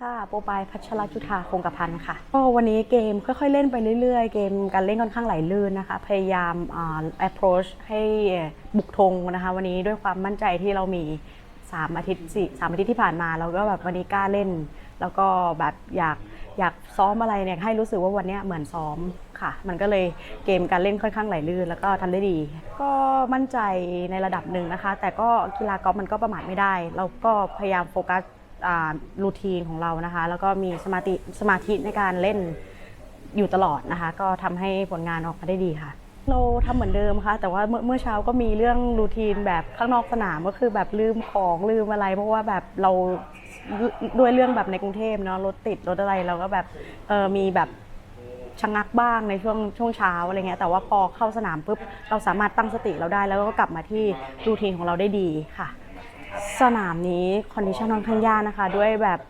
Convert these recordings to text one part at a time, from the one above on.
ค่ะ โปรปายพัชรจุธาคงกระพันค่ะก็วันนี้เกมค่อยๆเล่นไปเรื่อยๆ เกมการเล่นค่อนข้างไหลลื่นนะคะ พยายาม approach ให้บุกธงนะคะ วันนี้ด้วยความมั่นใจที่เรามี 3 อาทิตย์สี่สามอาทิตย์ที่ผ่านมาเราก็แบบวันนี้กล้าเล่น แล้วก็แบบอยากอยากซ้อมอะไรเนี่ยให้รู้สึกว่าวันนี้เหมือนซ้อมค่ะ มันก็เลยเกมการเล่นค่อนข้างไหลลื่น แล้วก็ทำได้ดี ก็มั่นใจในระดับหนึ่งนะคะ แต่ก็กีฬากอล์ฟมันก็ประมาทไม่ได้ เราก็พยายามโฟกัส รูทีนของเรานะคะ แล้วก็มีสมาธิสมาธิในการเล่นอยู่ตลอดนะคะ ก็ทำให้ผลงานออกมาได้ดีค่ะ เราทำเหมือนเดิมค่ะ แต่ว่าเมื่อเมื่อเช้าก็มีเรื่องรูทีนแบบข้างนอกสนามก็คือแบบลืมของลืมอะไร เพราะว่าแบบเราด้วยเรื่องแบบในกรุงเทพเนาะรถติดรถอะไรเราก็แบบเออมีแบบชะงักบ้างในช่วงช่วงเช้าอะไรเงี้ยแต่ว่าพอเข้าสนามปุ๊บเราสามารถตั้งสติเราได้แล้วก็กลับมาที่รูทีนของเราได้ดีค่ะ สนามนี้คอนดิชันค่อนข้างยากนะคะ ด้วยแบบ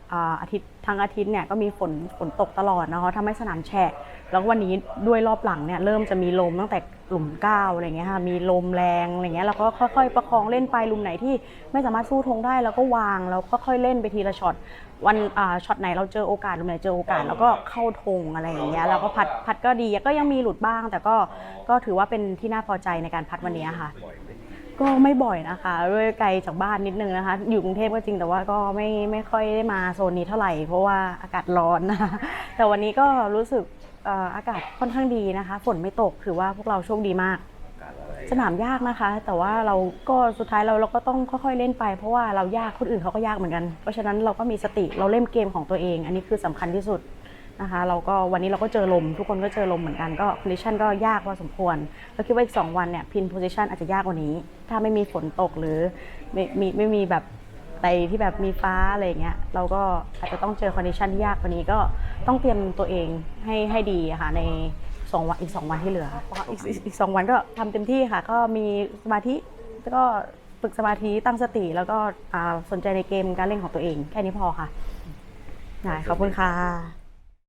อาทิตย์ทั้งอาทิตย์เนี่ยก็มีฝนฝนตกตลอดนะคะทำให้สนามแฉะแล้ววันนี้ด้วยรอบหลังเนี่ยเริ่มจะมีลมตั้งแต่หลุมเก้าอะไรเงี้ยค่ะมีลมแรงอะไรเงี้ยเราก็ค่อยๆ ประคองเล่นไปลุมไหนที่ไม่สามารถสู้ธงได้เราก็วางแล้วค่อยๆเล่นไปทีละช็อตวันช็อตไหนเราเจอโอกาสลุมไหนเจอโอกาสแล้วก็เข้าธงอะไรอย่างเงี้ยเราก็พัดพัดก็ดีก็ยังมีหลุดบ้าง แต่ก็ก็ถือว่าเป็นที่น่าพอใจในการพัดวันนี้ค่ะ ก็ไม่บ่อยนะคะด้วยไกลจากบ้านนิดนึงนะคะ อยู่กรุงเทพก็จริงแต่ว่าก็ไม่ไม่ค่อยได้มาโซนนี้เท่าไหร่ เพราะว่าอากาศร้อนนะคะแต่วันนี้ก็รู้สึกเอ่ออากาศค่อนข้างดีนะคะ ฝนไม่ตกถือว่าพวกเราโชคดีมาก สนามยากนะคะ แต่ว่าเราก็สุดท้ายเราเราก็ต้องค่อยๆเล่นไป เพราะว่าเรายากคนอื่นเขาก็ยากเหมือนกัน เพราะฉะนั้นเราก็มีสติเราเล่นเกมของตัวเอง อันนี้คือสำคัญที่สุด นะคะเราก็วันนี้เราก็เจอลม ทุกคนก็เจอลมเหมือนกันก็คอนดิชันก็ยากพอสมควรเราคิดว่าอีก 2 วันเนี่ยพินโพซิชันอาจจะยากกว่านี้ ถ้าไม่มีฝนตกหรือไม่มีไม่มีแบบไปที่แบบมีฟ้าอะไรอย่างเงี้ยเราก็อาจจะต้องเจอคอนดิชันที่ยากกว่านี้ก็ต้องเตรียมตัวเองให้ให้ดีอะค่ะในสองวันอีกสองวันที่เหลืออีกอีกอีกสองวันก็ทำเต็มที่ค่ะ ก็มีสมาธิแล้วก็ฝึกสมาธิตั้งสติแล้วก็อ่าสนใจในเกมการเล่นของตัวเอง แค่นี้พอค่ะได้ขอบคุณค่ะ